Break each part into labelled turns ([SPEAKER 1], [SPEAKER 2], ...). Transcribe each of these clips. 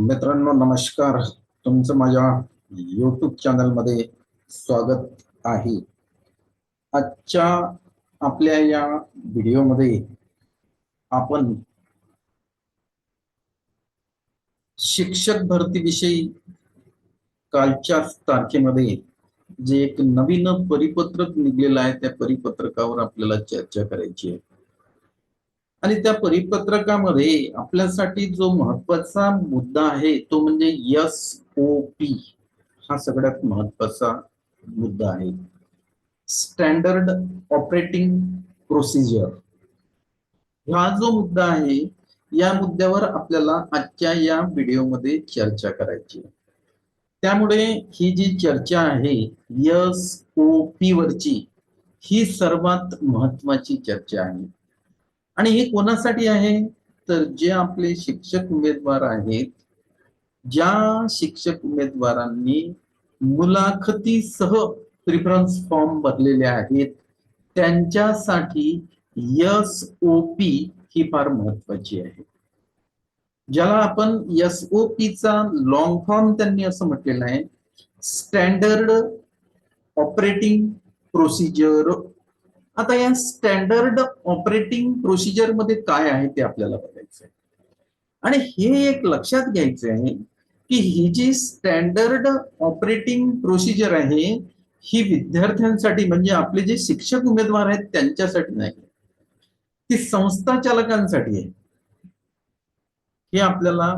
[SPEAKER 1] मित्रांनो नमस्कार. तुमचं माझ्या युट्यूब चॅनलमध्ये स्वागत आहे. आजच्या आपल्या या व्हिडिओमध्ये आपण शिक्षक भरतीविषयी कालच्या तारखेमध्ये जे एक नवीन परिपत्रक निघलेलं आहे त्या परिपत्रकावर आपल्याला चर्चा करायची आहे. आणि त्या परिपत्रकामध्ये आपल्यासाठी जो महत्त्वाचा मुद्दा आहे तो म्हणजे यस ओ पी हा सगळ्यात महत्त्वाचा मुद्दा आहे. स्टँडर्ड ऑपरेटिंग प्रोसिजर हा जो मुद्दा आहे या मुद्द्यावर आपल्याला आजच्या या व्हिडिओमध्ये चर्चा करायची आहे. त्यामुळे ही जी चर्चा आहे यस ओ पी वरची ही सर्वात महत्वाची चर्चा आहे. आणि हे कोणासाठी आहे? तर जे आपले शिक्षक उमेदवार आहेत ज्या शिक्षक उमेदवारांनी मुलाखतीसह प्रिफरन्स फॉर्म भरलेले आहेत त्यांच्यासाठी एस ओ पी ही फार महत्वाची आहे. ज्याला आपण एस ओ चा लॉंग फॉर्म त्यांनी असं म्हटलेलं आहे स्टँडर्ड ऑपरेटिंग प्रोसिजर आता या स्टँडर्ड ऑपरेटिंग प्रोसिजरमध्ये काय आहे ते आपल्याला बघायचं आहे आणि हे एक लक्षात घ्यायचं आहे की ही जी स्टँडर्ड ऑपरेटिंग प्रोसिजर आहे ही विद्यार्थ्यांसाठी म्हणजे आपले जे शिक्षक उमेदवार आहेत त्यांच्यासाठी नाही. ती संस्था चालकांसाठी आहे. हे आपल्याला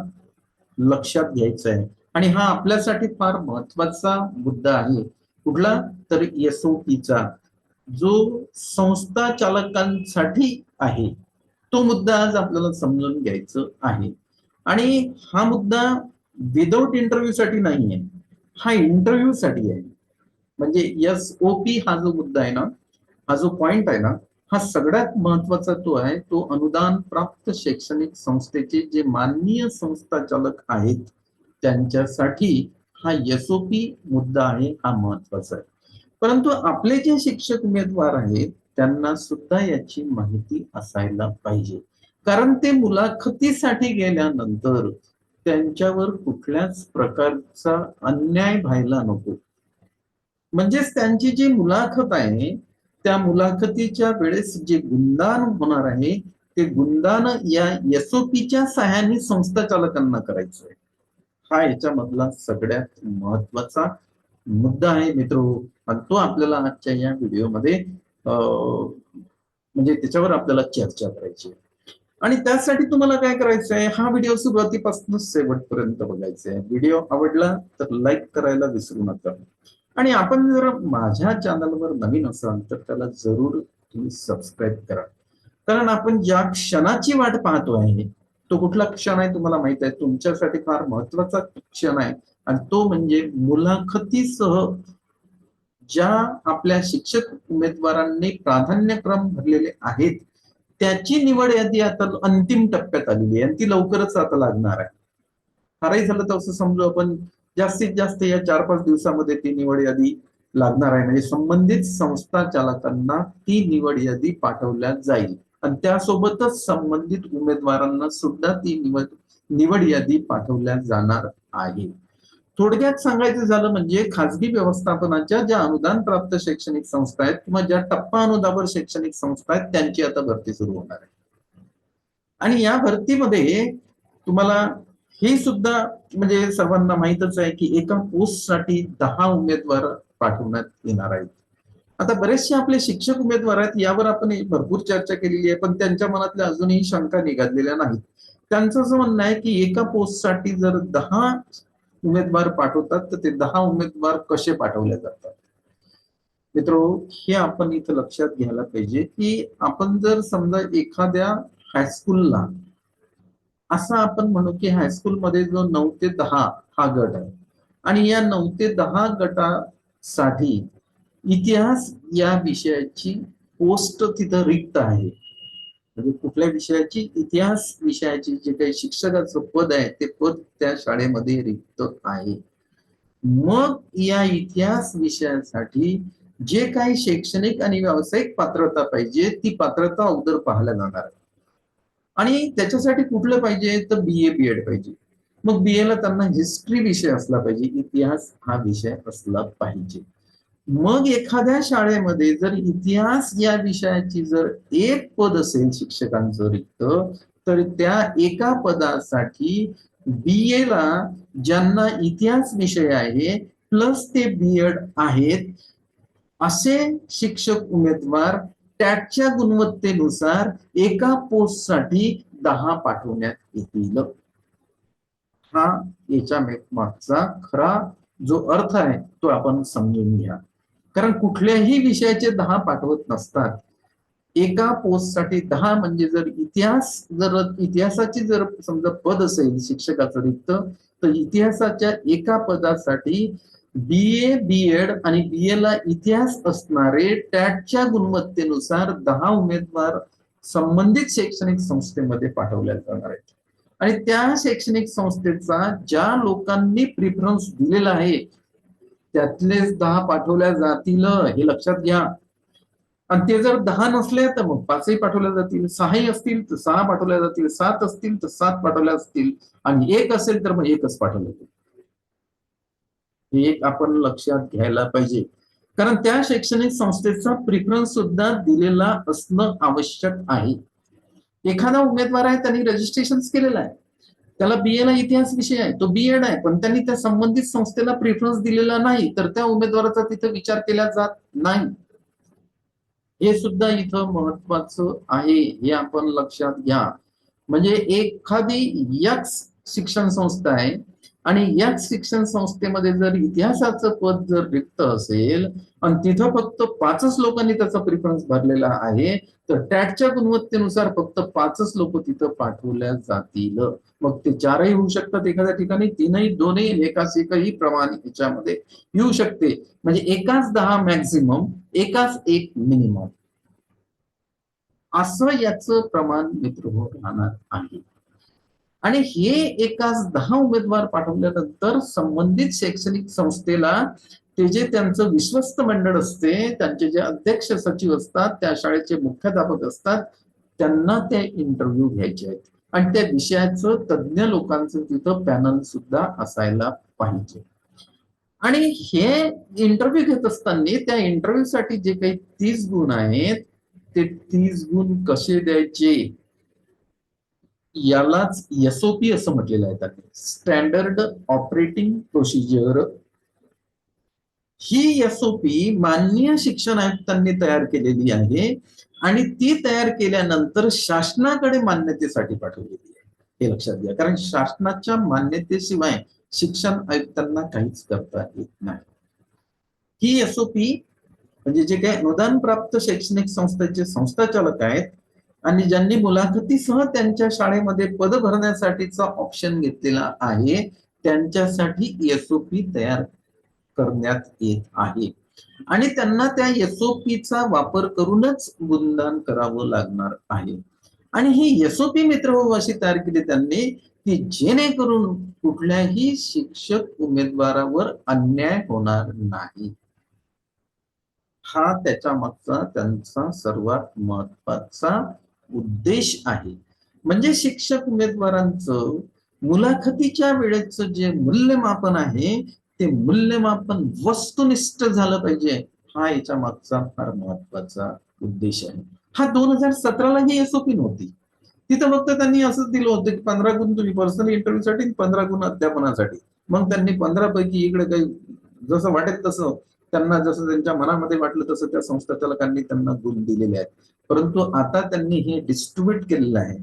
[SPEAKER 1] लक्षात घ्यायचं आहे आणि हा आपल्यासाठी फार महत्त्वाचा मुद्दा आहे. कुठला? तर एसओपीचा जो संस्था चालकांसाठी आहे तो मुद्दा आज आपल्याला समजून घ्यायचं आहे. आणि हा मुद्दा विदाऊट इंटरव्ह्यू साठी नाही आहे हा इंटरव्ह्यू साठी आहे. म्हणजे एस ओ पी हा जो मुद्दा आहे ना हा जो पॉइंट आहे ना हा सगळ्यात महत्त्वाचा तो आहे तो अनुदान प्राप्त शैक्षणिक संस्थेचे जे माननीय संस्था चालक आहेत त्यांच्यासाठी हा एसओपी मुद्दा आहे हा महत्त्वाचा आहे. परंतु आपले जे शिक्षक उमेदवार आहेत त्यांना सुद्धा याची माहिती असायला पाहिजे. कारण ते मुलाखतीसाठी गेल्यानंतर त्यांच्यावर कुठल्याच प्रकारचा अन्याय व्हायला नको. म्हणजेच त्यांची जी मुलाखत आहे त्या मुलाखतीच्या वेळेस जे गुणदान होणार आहे ते गुणदान या एसओपीच्या सहाय्याने संस्था चालकांना करायचं आहे हा याच्यामधला सगळ्यात महत्त्वाचा मुद्दा आहे मित्र तो आपल्याला आजच्या या व्हिडिओमध्ये म्हणजे त्याच्यावर आपल्याला चर्चा करायची आहे. आणि त्यासाठी तुम्हाला काय करायचं आहे हा व्हिडिओ सुरुवातीपासून शेवटपर्यंत बघायचा आहे. व्हिडिओ आवडला तर लाईक करायला विसरू नका. आणि आपण जर माझ्या चॅनलवर नवीन असाल तर त्याला जरूर तुम्ही सबस्क्राईब करा. कारण आपण ज्या क्षणाची वाट पाहतो आहे तो कुठला क्षण आहे तुम्हाला माहीत आहे? तुमच्यासाठी फार महत्त्वाचा क्षण आहे. आणि तो म्हणजे मुलाखतीसह ज्या आपल्या शिक्षक उमेदवारांनी प्राधान्यक्रम भरलेले आहेत त्याची निवड यादी आता अंतिम टप्प्यात आलेली आहे आणि ती लवकरच आता लागणार आहे. फारही झालं तर असं समजू आपण जास्तीत जास्त या चार पाच दिवसामध्ये ती निवड यादी लागणार आहे. म्हणजे संबंधित संस्था चालकांना ती निवड यादी पाठवल्या जाईल. आणि त्यासोबतच संबंधित उमेदवारांना सुद्धा ती निवड निवड यादी पाठवल्या जाणार आहे. थोडक्यात सांगायचं झालं म्हणजे खाजगी व्यवस्थापनाच्या ज्या अनुदान प्राप्त शैक्षणिक संस्था आहेत किंवा ज्या टप्पा अनुदावर शैक्षणिक संस्था आहेत त्यांची आता भरती सुरू होणार आहे. आणि या भरतीमध्ये तुम्हाला हे सुद्धा म्हणजे सर्वांना माहितच आहे की एका पोस्टसाठी दहा उमेदवार पाठवण्यात येणार आहेत. आता बरेचसे आपले शिक्षक उमेदवार आहेत यावर आपण भरपूर चर्चा केलेली आहे पण त्यांच्या मनातल्या अजूनही शंका निघालेल्या नाहीत. त्यांचं असं म्हणणं आहे की एका पोस्टसाठी जर दहा उमेदवार पाठवतात तर ते दहा उमेदवार कसे पाठवले जातात? मित्र हे आपण इथं लक्षात घ्यायला पाहिजे की आपण जर समजा एखाद्या हायस्कूलला असं आपण म्हणू की हायस्कूलमध्ये जो नऊ ते दहा हा गट आहे आणि या नऊ ते दहा गटासाठी इतिहास या विषयाची पोस्ट तिथं रिक्त आहे. म्हणजे कुठल्या विषयाची इतिहास विषयाची जे काही शिक्षकाचं पद आहे ते पद त्या शाळेमध्ये रिक्त आहे. मग या इतिहास विषयासाठी जे काही शैक्षणिक आणि व्यावसायिक पात्रता पाहिजे ती पात्रता अगोदर पाहायला जाणार. आहे आणि त्याच्यासाठी कुठलं पाहिजे? तर बी ए बी एड पाहिजे. मग बी ला त्यांना हिस्ट्री विषय असला पाहिजे. इतिहास हा विषय असला पाहिजे. मग एखाद्या शाळेमध्ये जर इतिहास या विषयाची जर एक पद असेल शिक्षकांचं रिक्त तर त्या एका पदासाठी बी ए ला ज्यांना इतिहास विषय आहे प्लस ते बीएड आहेत असे शिक्षक उमेदवार त्याच्या गुणवत्तेनुसार एका पोस्टसाठी दहा पाठवण्यात येतील. हा याच्या मागचा खरा जो अर्थ आहे तो आपण समजून घ्या. कारण कुठल्याही विषयाचे दहा पाठवत नसतात. एका पोस्टसाठी दहा म्हणजे जर इतिहास जर इतिहासाची जर समजा पद असेल शिक्षकाचं रिक्त तर इतिहासाच्या एका पदासाठी बी ए बी एड आणि बी ए ला इतिहास असणारे टॅटच्या गुणवत्तेनुसार दहा उमेदवार संबंधित शैक्षणिक संस्थेमध्ये पाठवल्या जाणार आहेत. आणि त्या शैक्षणिक संस्थेचा ज्या लोकांनी प्रिफरन्स दिलेला आहे त्यातलेच दहा पाठवल्या जातील हे लक्षात घ्या. आणि ते जर दहा नसले तर मग पाचही पाठवल्या जातील सहाही असतील तर सहा पाठवल्या जातील सात असतील तर सात पाठवल्या असतील आणि एक असेल तर मग एकच पाठवलं जाईल. हे एक आपण लक्षात घ्यायला पाहिजे. कारण त्या शैक्षणिक संस्थेचा प्रिफरन्स सुद्धा दिलेला असणं आवश्यक आहे. एखादा उमेदवार आहे त्यांनी रजिस्ट्रेशन केलेलं आहे. त्याला बीए ला इतिहास विषय आहे. तो बीएड आहे. पण त्यांनी त्या संबंधित संस्थेला प्रिफरन्स दिलेला नाही. तर त्या उमेदवाराचा तिथं विचार केला जात नाही. हे सुद्धा इथं महत्वाचं आहे. हे आपण लक्षात घ्या. म्हणजे एखादी याच शिक्षण संस्था आहे आणि याच शिक्षण संस्थेमध्ये जर इतिहासाचं पद जर रिक्त असेल आणि तिथं फक्त पाचच लोकांनी त्याचा प्रिफरन्स भरलेला आहे तर टॅटच्या गुणवत्तेनुसार फक्त पाचच लोक तिथं पाठवल्या जातील. मग ते चारही होऊ शकतात एखाद्या ठिकाणी तीनही दोनही एकाच एकही प्रमाण याच्यामध्ये येऊ शकते. म्हणजे एकाच दहा मॅक्झिमम एकाच एक मिनिमम असं याचं प्रमाण मित्र हो राहणार आहे. आणि हे एकाच दहा उमेदवार पाठवल्यानंतर संबंधित शैक्षणिक संस्थेला ते जे त्यांचं विश्वस्त मंडळ असते त्यांचे जे अध्यक्ष सचिव असतात त्या शाळेचे मुख्याध्यापक असतात त्यांना ते इंटरव्ह्यू घ्यायचे आहेत. आणि त्या विषयाचं तज्ज्ञ लोकांचं तिथं पॅनल सुद्धा असायला पाहिजे. आणि हे इंटरव्ह्यू घेत असताना त्या इंटरव्ह्यू साठी जे काही तीस गुण आहेत ते तीस गुण कसे द्यायचे? यालाच एसओपी असं म्हटलेलं आहे त्याने. स्टँडर्ड ऑपरेटिंग प्रोसिजर ही एसओपी माननीय शिक्षण आयुक्तांनी तयार केलेली आहे आणि ती तयार केल्यानंतर शासनाकडे मान्यतेसाठी पाठवलेली आहे. हे लक्षात घ्या. कारण शासनाच्या मान्यतेशिवाय शिक्षण आयुक्तांना काहीच करता येत नाही. ही एसओपी म्हणजे जे काही अनुदान प्राप्त शैक्षणिक संस्थेचे संस्थाचालक आहेत आणि ज्यांनी मुलाखतीसह त्यांच्या शाळेमध्ये पद भरण्यासाठीचा ऑप्शन घेतलेला आहे त्यांच्यासाठी एसओपी तयार करण्यात येत आहे. आणि त्यांना त्या एसओपीचा वापर करूनच गुणदान करावं लागणार आहे. आणि ही एसओपी मित्र अशी तयार केली त्यांनी की जेणेकरून कुठल्याही शिक्षक उमेदवारावर अन्याय होणार नाही. हा त्याच्या मागचा त्यांचा सर्वात महत्त्वाचा उद्देश आहे. म्हणजे शिक्षक उमेदवारांचं मुलाखतीच्या वेळेचं जे मूल्यमापन आहे ते मूल्यमापन वस्तुनिष्ठ झालं पाहिजे. हा याच्या मागचा फार महत्त्वाचा उद्देश आहे. हा दोन हजार सतराला ही एसओपी नव्हती. तिथं फक्त त्यांनी असंच दिलं होतं की पंधरा गुण तुम्ही पर्सनल इंटरव्ह्यू साठी पंधरा गुण अध्यापनासाठी. मग त्यांनी पंधरा पैकी इकडे काही जसं वाटेल तसं त्यांना जसं त्यांच्या मनामध्ये वाटलं तसं त्या संस्थाचालकांनी त्यांना गुण दिलेले आहेत. परंतु आता त्यांनी हे डिस्ट्रीब्युट केलेलं आहे.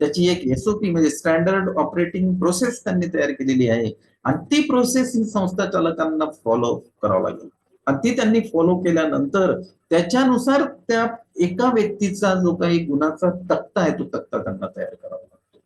[SPEAKER 1] त्याची एक एसओपी म्हणजे स्टँडर्ड ऑपरेटिंग प्रोसेस त्यांनी तयार केलेली आहे. आणि ती प्रोसेस ही संस्था चालकांना फॉलो करावं लागेल. आणि ती त्यांनी फॉलो केल्यानंतर त्याच्यानुसार त्या एका व्यक्तीचा जो काही गुणाचा तक्ता आहे तो तक्ता त्यांना तयार करावा लागतो.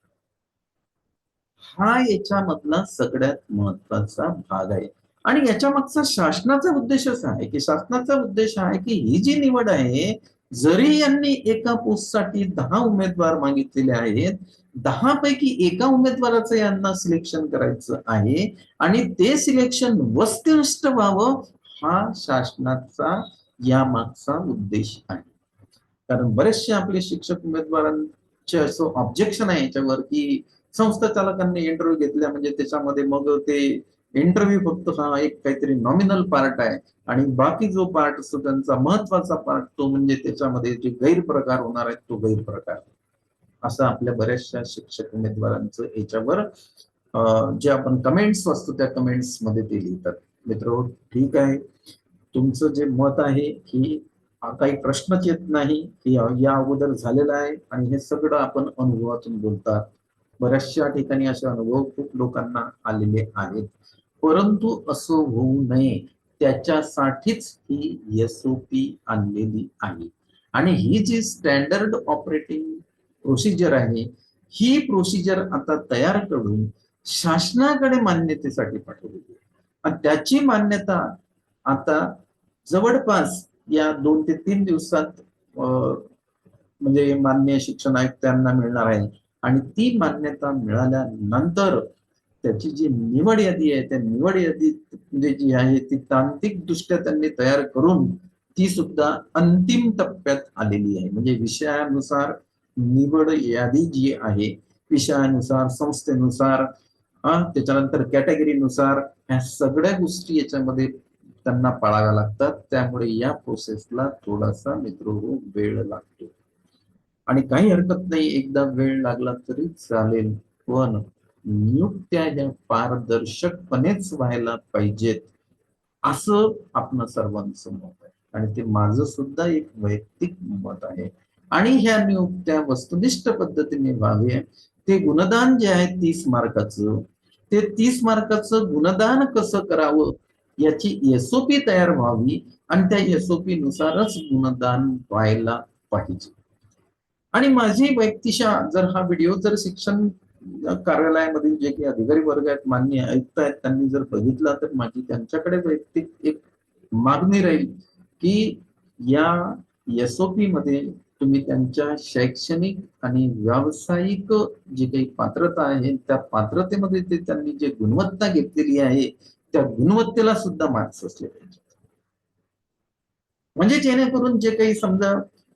[SPEAKER 1] हा याच्यामधला सगळ्यात महत्त्वाचा भाग आहे. आणि याच्या मागचा शासनाचा उद्देश असा आहे की शासनाचा उद्देश हा आहे की ही जी निवड आहे जरी यांनी एका पोस्टसाठी दहा उमेदवार मागितलेले आहेत दहा पैकी एका उमेदवाराचं यांना सिलेक्शन करायचं आहे आणि ते सिलेक्शन वस्तुनिष्ठ व्हावं हा शासनाचा या मागचा उद्देश आहे. कारण बरेचसे आपले शिक्षक उमेदवारांचे असं ऑब्जेक्शन आहे याच्यावर की संस्था चालकांनी इंटरव्ह्यू घेतल्या म्हणजे त्याच्यामध्ये मग ते इंटरव्ह्यू फक्त हा एक काहीतरी नॉमिनल पार्ट आहे. आणि बाकी जो पार्ट असतो त्यांचा महत्त्वाचा पार्ट तो म्हणजे त्याच्यामध्ये जे गैरप्रकार होणार आहेत तो गैरप्रकार. असं आपल्या बऱ्याचशा शिक्षक उमेदवारांचं याच्यावर जे आपण कमेंट्स वाचतो त्या कमेंट्समध्ये ते लिहितात. मित्र ठीक आहे. तुमचं जे मत आहे की काही प्रश्नच येत नाही की या अगोदर झालेला आहे आणि हे सगळं आपण अनुभवातून बोलतात. बऱ्याचशा ठिकाणी असे अनुभव खूप लोकांना आलेले आहेत. परंतु असं होऊ नये. त्याच्यासाठीच ही एस ओ पी आणलेली आहे. आणि ही जी स्टँडर्ड ऑपरेटिंग प्रोसिजर आहे ही प्रोसिजर आता तयार करून शासनाकडे मान्यतेसाठी पाठवलेली आणि त्याची मान्यता आता जवळपास या दोन ते तीन दिवसात म्हणजे मान्य शिक्षण आयुक्तांना मिळणार आहे. आणि ती मान्यता मिळाल्यानंतर त्याची जी निवड यादी आहे त्या निवड यादी म्हणजे जी आहे ती तांत्रिक दृष्ट्या त्यांनी तयार करून ती सुद्धा अंतिम टप्प्यात आलेली आहे. म्हणजे विषयानुसार निवड यादी जी आहे विषयानुसार संस्थेनुसार त्याच्यानंतर कॅटेगरीनुसार ह्या सगळ्या गोष्टी याच्यामध्ये त्यांना पाळाव्या लागतात. त्यामुळे या प्रोसेसला थोडासा मित्र हो, वेळ लागतो. आणि काही हरकत नाही. एकदा वेळ लागला तरी चालेल. हो, पण नियुक्त्या ह्या पारदर्शकपणेच व्हायला पाहिजेत असं आपण सर्वांचं मत आहे. आणि ते माझं सुद्धा एक वैयक्तिक मत आहे. आणि ह्या नियुक्त्या वस्तुनिष्ठ पद्धतीने व्हावे ते गुणदान जे आहे तीस मार्काचं ते तीस मार्काचं गुणदान कसं करावं याची एसओपी तयार व्हावी आणि त्या एसओपी नुसारच गुणदान व्हायला पाहिजे. आणि माझी व्यक्तिशा जर हा व्हिडिओ जर शिक्षण कार्यालयामधील जे काही अधिकारी वर्ग आहेत मान्य आयुक्त आहेत त्यांनी जर बघितला तर माझी त्यांच्याकडे वैयक्तिक एक मागणी राहील की या एसओपी मध्ये तुम्ही त्यांच्या शैक्षणिक आणि व्यावसायिक जे काही पात्रता आहे त्या पात्रतेमध्ये ते त्यांनी जे गुणवत्ता घेतलेली आहे त्या गुणवत्तेला सुद्धा मार्क्स असले पाहिजे म्हणजे जेणेकरून जे काही समजा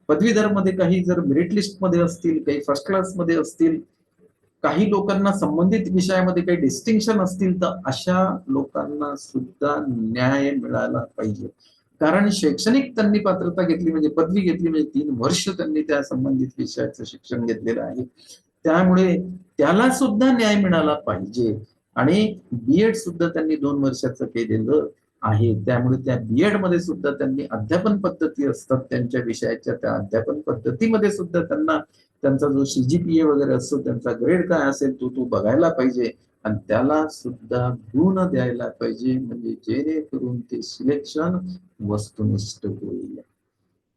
[SPEAKER 1] पदवीधरमध्ये काही जर मेरिट लिस्टमध्ये असतील काही फर्स्ट क्लासमध्ये असतील काही लोकांना संबंधित विषयामध्ये काही डिस्टिंक्शन असतील तर अशा लोकांना सुद्धा न्याय मिळाला पाहिजे. कारण शैक्षणिक त्यांनी पात्रता घेतली म्हणजे पदवी घेतली म्हणजे तीन वर्ष त्यांनी त्या संबंधित विषयाचं शिक्षण घेतलेलं आहे. त्यामुळे त्याला सुद्धा न्याय मिळाला पाहिजे. आणि बीएड सुद्धा त्यांनी दोन वर्षाचं केलेलं आहे. त्यामुळे त्या बीएडमध्ये सुद्धा त्यांनी अध्यापन पद्धती असतात त्यांच्या विषयाच्या. त्या अध्यापन पद्धतीमध्ये सुद्धा त्यांना त्यांचा जो सीजीपीए वगैरे असतो त्यांचा ग्रेड काय असेल तो तो बघायला पाहिजे. आणि त्याला सुद्धा गुण द्यायला पाहिजे. म्हणजे जेणेकरून ते सिलेक्शन वस्तुनिष्ठ होईल.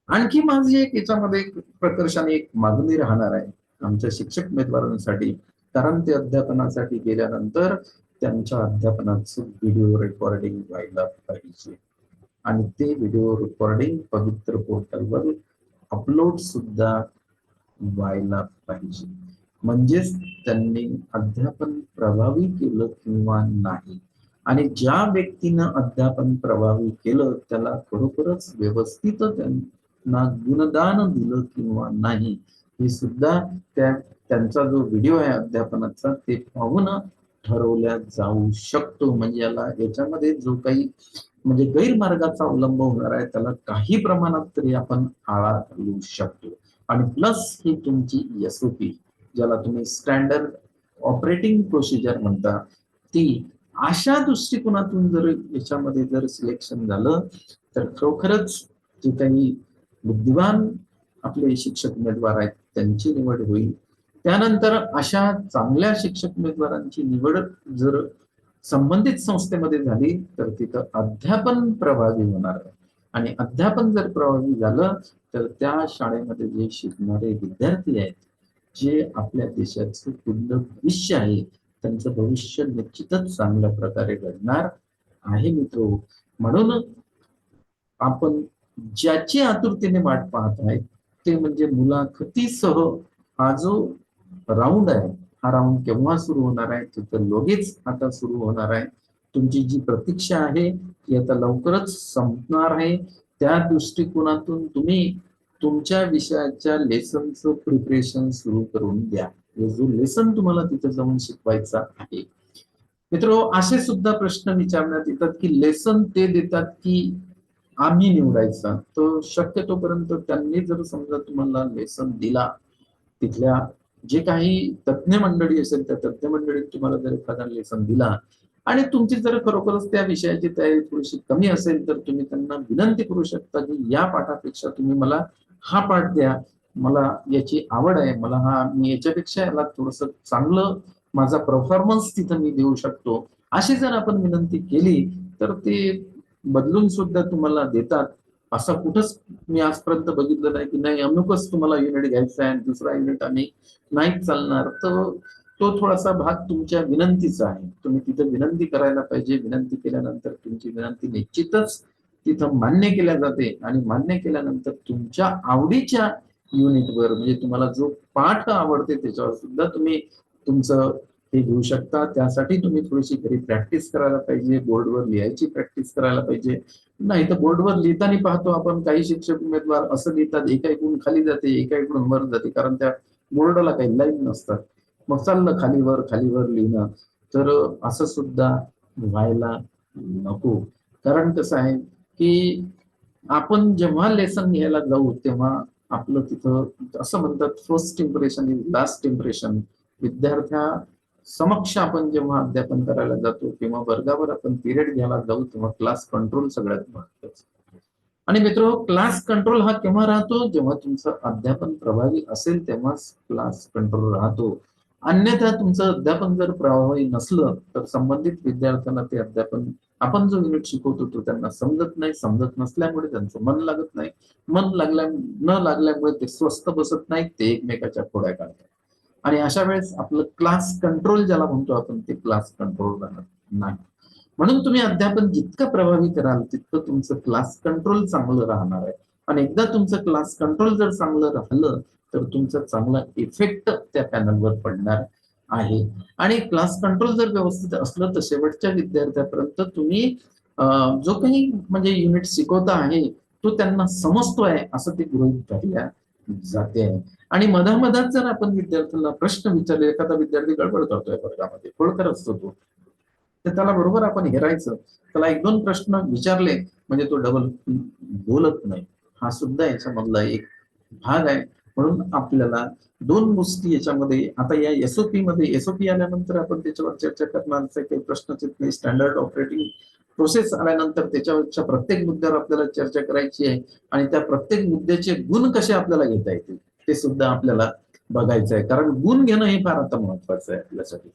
[SPEAKER 1] आणखी माझी एक याच्यामध्ये एक प्रकर्षाने एक मागणी राहणार आहे. आमच्या शिक्षक उमेदवारांसाठी कारण ते अध्यापनासाठी गेल्यानंतर त्यांच्या अध्यापनाचं व्हिडिओ रेकॉर्डिंग व्हायला पाहिजे. आणि ते व्हिडिओ रेकॉर्डिंग पवित्र पोर्टलवर अपलोड सुद्धा व्हायला पाहिजे. म्हणजेच त्यांनी अध्यापन प्रभावी केलं किंवा नाही. आणि ज्या व्यक्तीनं अध्यापन प्रभावी केलं त्याला खरोखरच व्यवस्थित त्यांना गुणदान दिलं किंवा नाही हे सुद्धा त्या त्यांचा जो व्हिडिओ आहे अध्यापनाचा ते पाहून ठरवल्या जाऊ शकतो. म्हणजे याला याच्यामध्ये जो काही म्हणजे गैरमार्गाचा अवलंब होणार आहे त्याला काही प्रमाणात तरी आपण आळा घालू शकतो. आणि प्लस ही तुमची एस ओपी ज्याला तुम्ही स्टँडर्ड ऑपरेटिंग प्रोसिजर म्हणता ती अशा दृष्टिकोनातून जर याच्यामध्ये जर सिलेक्शन झालं तर खरोखरच जे काही बुद्धिवान आपले शिक्षक उमेदवार आहेत त्यांची निवड होईल. त्यानंतर अशा चांगल्या शिक्षक उमेदवारांची निवड जर संबंधित संस्थेमध्ये झाली तर तिथं अध्यापन प्रभावी होणार आहे. आणि अध्यापन जर प्रभावी झालं तर त्या शाळेमध्ये जे शिकणारे विद्यार्थी आहेत जे आपल्या देशाचं पूर्ण भविष्य आहे त्यांचं भविष्य निश्चितच चांगल्या प्रकारे घडणार आहे मित्र. म्हणून आपण ज्याची आतुरतेने वाट पाहत आहे ते म्हणजे मुलाखतीसह हा जो राऊंड आहे हा राऊंड केव्हा सुरू होणार आहे तो तर लगेच आता सुरू होणार आहे. तुमची जी प्रतीक्षा आहे ती आता लवकरच संपणार आहे. त्या दृष्टिकोनातून तुम्ही तुमच्या विषयाच्या लेसनचं प्रिपरेशन सुरू करून द्या. जो लेसन तुम्हाला तिथे जाऊन शिकवायचा आहे. मित्र असे सुद्धा प्रश्न विचारण्यात येतात की लेसन ते देतात की आम्ही निवडायचा. तर शक्यतोपर्यंत त्यांनी जर समजा तुम्हाला लेसन दिला तिथल्या जे काही तज्ज्ञ मंडळी असेल त्या तज्ज्ञ मंडळीत तुम्हाला जर एखादा लेसन दिला आणि तुमची जर खरोखरच त्या विषयाची तयारी थोडीशी कमी असेल तर तुम्ही त्यांना विनंती करू शकता की या पाठापेक्षा तुम्ही मला हा पाठ द्या. मला याची आवड आहे. मला हा मी याच्यापेक्षा याला थोडस चांगलं माझा परफॉर्मन्स तिथं मी देऊ शकतो. अशी जर आपण विनंती केली तर ते बदलून सुद्धा तुम्हाला देतात. असं कुठंच मी आजपर्यंत बघितलं नाही की नाही अमुकच तुम्हाला युनिट घ्यायचा आहे आणि दुसरा युनिट आम्ही नाही चालणार. तर तो थोडासा भाग तुमच्या विनंतीचा आहे. तुम्ही तिथं विनंती करायला पाहिजे. विनंती केल्यानंतर तुमची विनंती निश्चितच तिथं मान्य केल्या जाते. आणि मान्य केल्यानंतर तुमच्या आवडीच्या युनिटवर म्हणजे तुम्हाला जो पाठ आवडते त्याच्यावर सुद्धा तुम्ही तुमचं हे घेऊ शकता. त्यासाठी तुम्ही थोडीशी घरी प्रॅक्टिस करायला पाहिजे. बोर्डवर लिहायची प्रॅक्टिस करायला पाहिजे. नाही तर बोर्डवर लिहिताना पाहतो आपण. काही शिक्षक उमेदवार असं लिहितात एका एकूण खाली जाते एका एकूण वर जाते. कारण त्या बोर्डाला काही लाईन नसतात. मग चाललं खालीवर खालीवर लिहिणं. तर असं सुद्धा व्हायला नको. कारण कसं आहे की आपण जेव्हा लेसन घ्यायला जाऊ तेव्हा आपलं तिथं असं म्हणतात first impression is last impression विद्यार्थ्या समक्ष आपण जेव्हा अध्यापन करायला जातो किंवा वर्गावर आपण पिरियड घ्यायला जाऊ तेव्हा क्लास कंट्रोल सगळ्यात महत्वाचं आणि मित्र क्लास कंट्रोल हा केव्हा राहतो? जेव्हा तुमचं अध्यापन प्रभावी असेल तेव्हाच क्लास कंट्रोल राहतो. अन्यथा तुमचं अध्यापन जर प्रभावी नसलं तर संबंधित विद्यार्थ्यांना ते अध्यापन आपण जो युनिट शिकवतो होतो त्यांना समजत नाही समजत नसल्यामुळे त्यांचं मन लागत नाही. मन लागल्या न लागल्यामुळे ते स्वस्त बसत नाहीत ते एकमेकाच्या खोड्या काढतात. आणि अशा वेळेस आपलं क्लास कंट्रोल ज्याला म्हणतो आपण ते क्लास कंट्रोल राहत नाही. म्हणून तुम्ही अध्यापन जितकं प्रभावी कराल तितकं तुमचं क्लास कंट्रोल चांगलं राहणार आहे. आणि एकदा तुमचं क्लास कंट्रोल जर चांगलं राहिलं तर तुमचा चांगला इफेक्ट त्या पॅनलवर पडणार आहे. आणि क्लास कंट्रोल जर व्यवस्थित असलं तर शेवटच्या विद्यार्थ्यापर्यंत तुम्ही जो काही म्हणजे युनिट शिकवता आहे तो त्यांना समजतोय असं ते गृहित धरल्या जाते. आहे आणि मधामधात जर आपण विद्यार्थ्याला प्रश्न विचारले एखादा विद्यार्थी गडबड करतोय वर्गामध्ये खोडकर असतो तो तर त्याला बरोबर आपण हेरायचं. त्याला एक दोन प्रश्न विचारले म्हणजे तो डबल बोलत नाही. हा सुद्धा याच्यामधला एक भाग आहे. म्हणून आपल्याला दोन गोष्टी याच्यामध्ये आता या एसओपी मध्ये एसओपी आल्यानंतर आपण त्याच्यावर चर्चा करणार काही प्रश्नचिन्ह स्टँडर्ड ऑपरेटिंग प्रोसेस आल्यानंतर त्याच्यावरच्या प्रत्येक मुद्द्यावर आपल्याला चर्चा करायची आहे आणि त्या प्रत्येक मुद्द्याचे गुण कसे आपल्याला घेता येतील ते सुद्धा आपल्याला बघायचं आहे. कारण गुण घेणं हे फार आता महत्वाचं आहे आपल्यासाठी.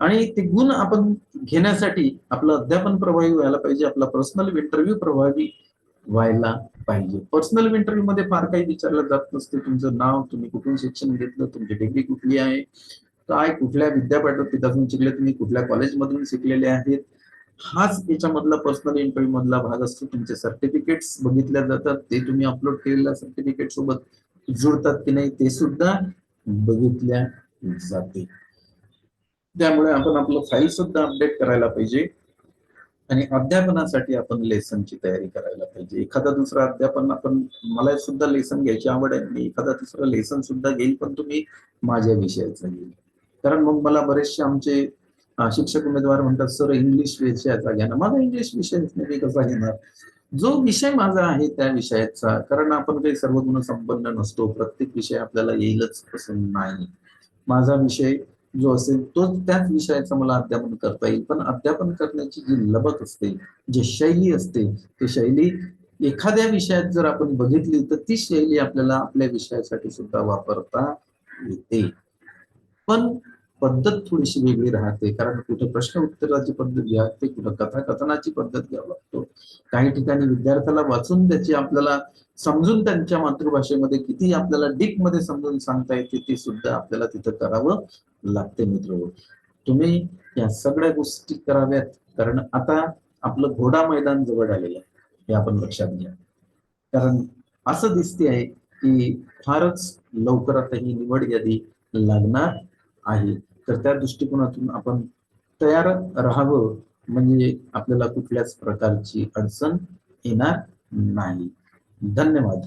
[SPEAKER 1] आणि ते गुण आपण घेण्यासाठी आपलं अध्यापन प्रभावी व्हायला पाहिजे आपला पर्सनल इंटरव्ह्यू प्रभावी व्हायला पाहिजे. पर्सनल इंटरव्ह्यू मध्ये फार काही विचारलं जात नसते. तुमचं नाव तुम्ही कुठून शिक्षण घेतलं तुमची डिग्री कुठली आहे काय कुठल्या विद्यापीठातून शिकले तुम्ही कुठल्या कॉलेजमधून शिकलेले आहेत? हाच याच्यामधला पर्सनल इंटरव्ह्यू मधला भाग असतो. तुमचे सर्टिफिकेट्स बघितल्या जातात. ते तुम्ही अपलोड केलेल्या सर्टिफिकेट सोबत जुळतात की नाही ते सुद्धा बघितल्या जाते. त्यामुळे आपण आपलं फाईल सुद्धा अपडेट करायला पाहिजे. आणि अध्यापनासाठी आपण लेसनची तयारी करायला पाहिजे. एखादा दुसरा अध्यापन आपण मला सुद्धा लेसन घ्यायची आवड आहे मी एखादा दुसरा लेसन सुद्धा घेईल पण तुम्ही माझ्या विषयाचा घेईल कारण मग मला बरेचसे आमचे शिक्षक उमेदवार म्हणतात सर इंग्लिश विषयाचा घ्या ना. माझा इंग्लिश विषय मी कसा घेणार? जो विषय माझा आहे त्या विषयाचा कारण आपण काही सर्व गुण संपन्न नसतो प्रत्येक विषय आपल्याला येईलच असं नाही. माझा विषय जो असेल तोच त्याच विषयाचा मला अध्यापन करता येईल. पण अध्यापन करण्याची जी लबक असते जी शैली असते ती शैली एखाद्या विषयात जर आपण बघितली तर ती शैली आपल्याला आपल्या विषयासाठी सुद्धा वापरता येते. पण पद्धत थोडीशी वेगळी राहते. कारण कुठे प्रश्न उत्तराची पद्धत घ्या कुठं कथा कथनाची पद्धत घ्यावं लागतो काही ठिकाणी विद्यार्थ्याला वाचून त्याची आपल्याला समजून त्यांच्या मातृभाषेमध्ये किती आपल्याला डीपमध्ये समजून सांगता येते ते सुद्धा आपल्याला तिथं करावं लागते मित्र. तुम्ही या सगळ्या गोष्टी कराव्यात. कारण आता आपलं घोडा मैदान जवळ आलेलं आहे. हे आपण लक्षात घ्या. कारण असं दिसते आहे की फारच लवकरात ही निवड यादी लागणार आहे. तर त्या दृष्टिकोनातून आपण तयार राहावं म्हणजे आपल्याला कुठल्याच प्रकारची अडचण येणार नाही. धन्यवाद.